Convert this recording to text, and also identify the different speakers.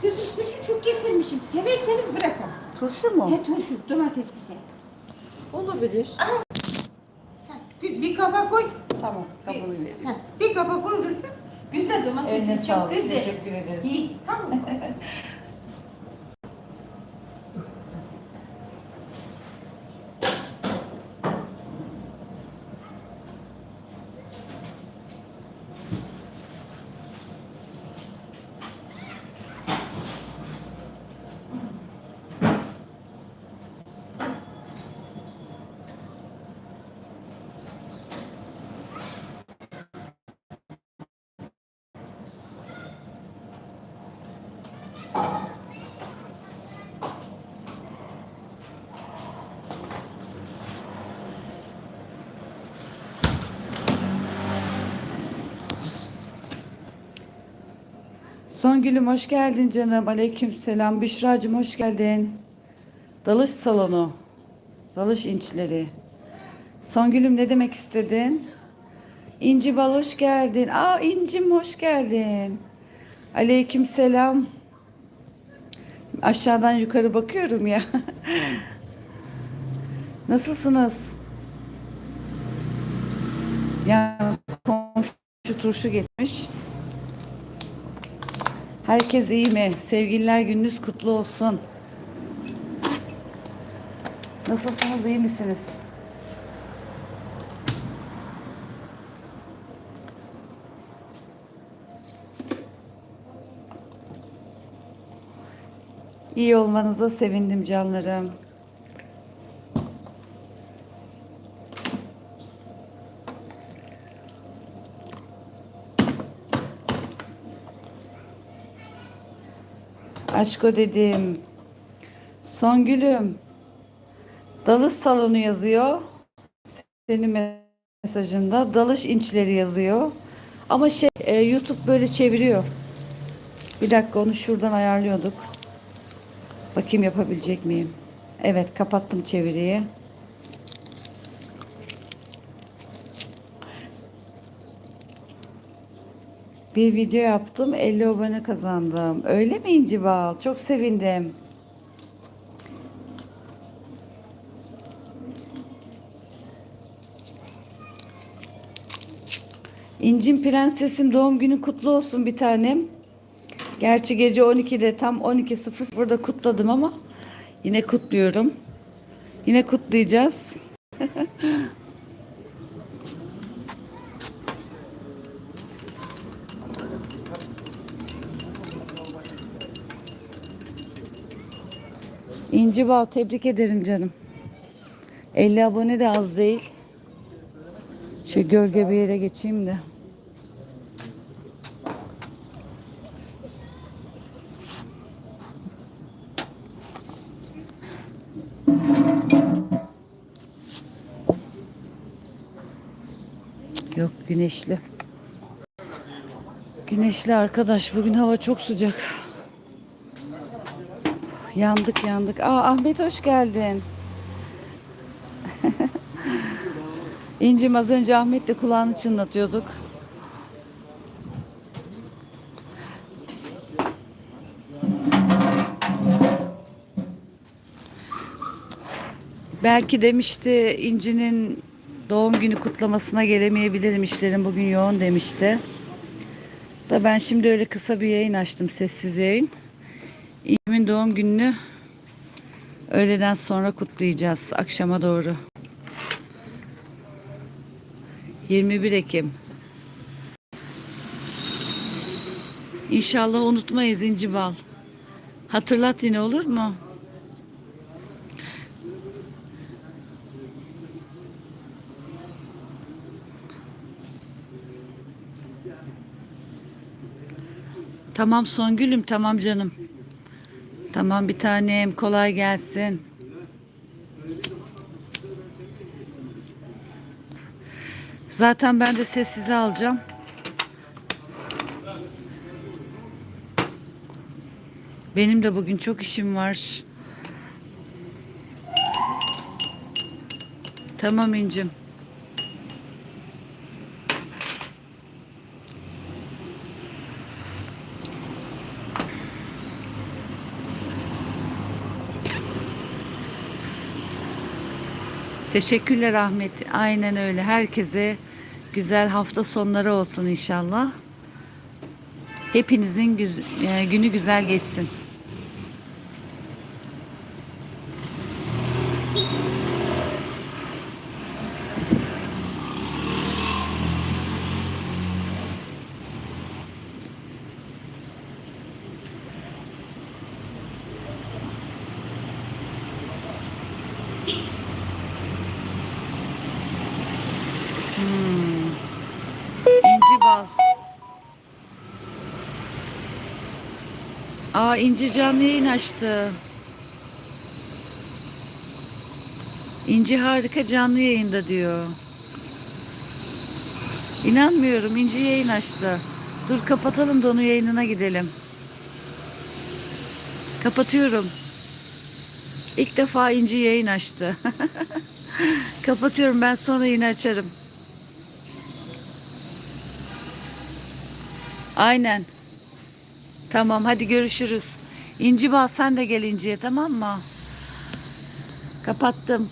Speaker 1: Kızım turşu çok getirmişim. Severseniz bırakın.
Speaker 2: Turşu mu?
Speaker 1: He turşu, domates güzel.
Speaker 2: Olabilir.
Speaker 1: Bir, bir kaba koy.
Speaker 2: Tamam,
Speaker 1: Bir,
Speaker 2: kabul vereyim.
Speaker 1: ha, bir kaba koy kızım. Güzel domates.
Speaker 2: Eline
Speaker 1: çok
Speaker 2: sağlık,
Speaker 1: güzel.
Speaker 2: teşekkür ederiz.
Speaker 1: İyi, tamam.
Speaker 2: Songül'üm hoş geldin canım. Aleyküm selam. Büşra'cığım hoş geldin. Dalış salonu. Dalış inçleri. Songül'üm ne demek istedin? İnci bal hoş geldin. Aa İncim hoş geldin. Aleyküm selam. Aşağıdan yukarı bakıyorum ya. Nasılsınız? Ya komşu turşu getirmiş. Herkes iyi mi? Sevgililer gününüz kutlu olsun. Nasılsınız? iyi misiniz? İyi olmanıza sevindim canlarım. Aşko dedim. Songülüm. Dalış salonu yazıyor. Senin mesajında dalış inçleri yazıyor. Ama şey e, YouTube böyle çeviriyor. Bir dakika onu şuradan ayarlıyorduk. Bakayım yapabilecek miyim? Evet kapattım çeviriyi. Bir video yaptım 50 abone kazandım. Öyle mi İnci Bal? Çok sevindim. İncim prensesim doğum günü kutlu olsun bir tanem. Gerçi gece 12'de tam 12.00 burada kutladım ama yine kutluyorum. Yine kutlayacağız. İnci Bal tebrik ederim canım. 50 abone de az değil. Şu gölge bir yere geçeyim de. Yok güneşli. Güneşli arkadaş. Bugün hava çok sıcak. Yandık yandık. Aa Ahmet hoş geldin. İncim az önce Ahmet'le kulağını çınlatıyorduk. Belki demişti İnci'nin doğum günü kutlamasına gelemeyebilirim işlerim bugün yoğun demişti. Da ben şimdi öyle kısa bir yayın açtım sessiz yayın. İnci'min doğum gününü öğleden sonra kutlayacağız akşama doğru. 21 Ekim. İnşallah unutmayız İnci Bal. Hatırlat yine olur mu? Tamam Songül'üm tamam canım. Tamam bir tanem kolay gelsin. Zaten ben de sessize alacağım. Benim de bugün çok işim var. Tamam incim. Teşekkürler Ahmet. Aynen öyle. Herkese güzel hafta sonları olsun inşallah. Hepinizin e, günü güzel geçsin. Bal. Aa İnci canlı yayın açtı. İnci harika canlı yayında diyor. İnanmıyorum İnci yayın açtı. Dur kapatalım da onun yayınına gidelim. Kapatıyorum. İlk defa İnci yayın açtı. Kapatıyorum ben sonra yine açarım. Aynen. Tamam hadi görüşürüz. İnci bal sen de gel İnci'ye tamam mı? Kapattım.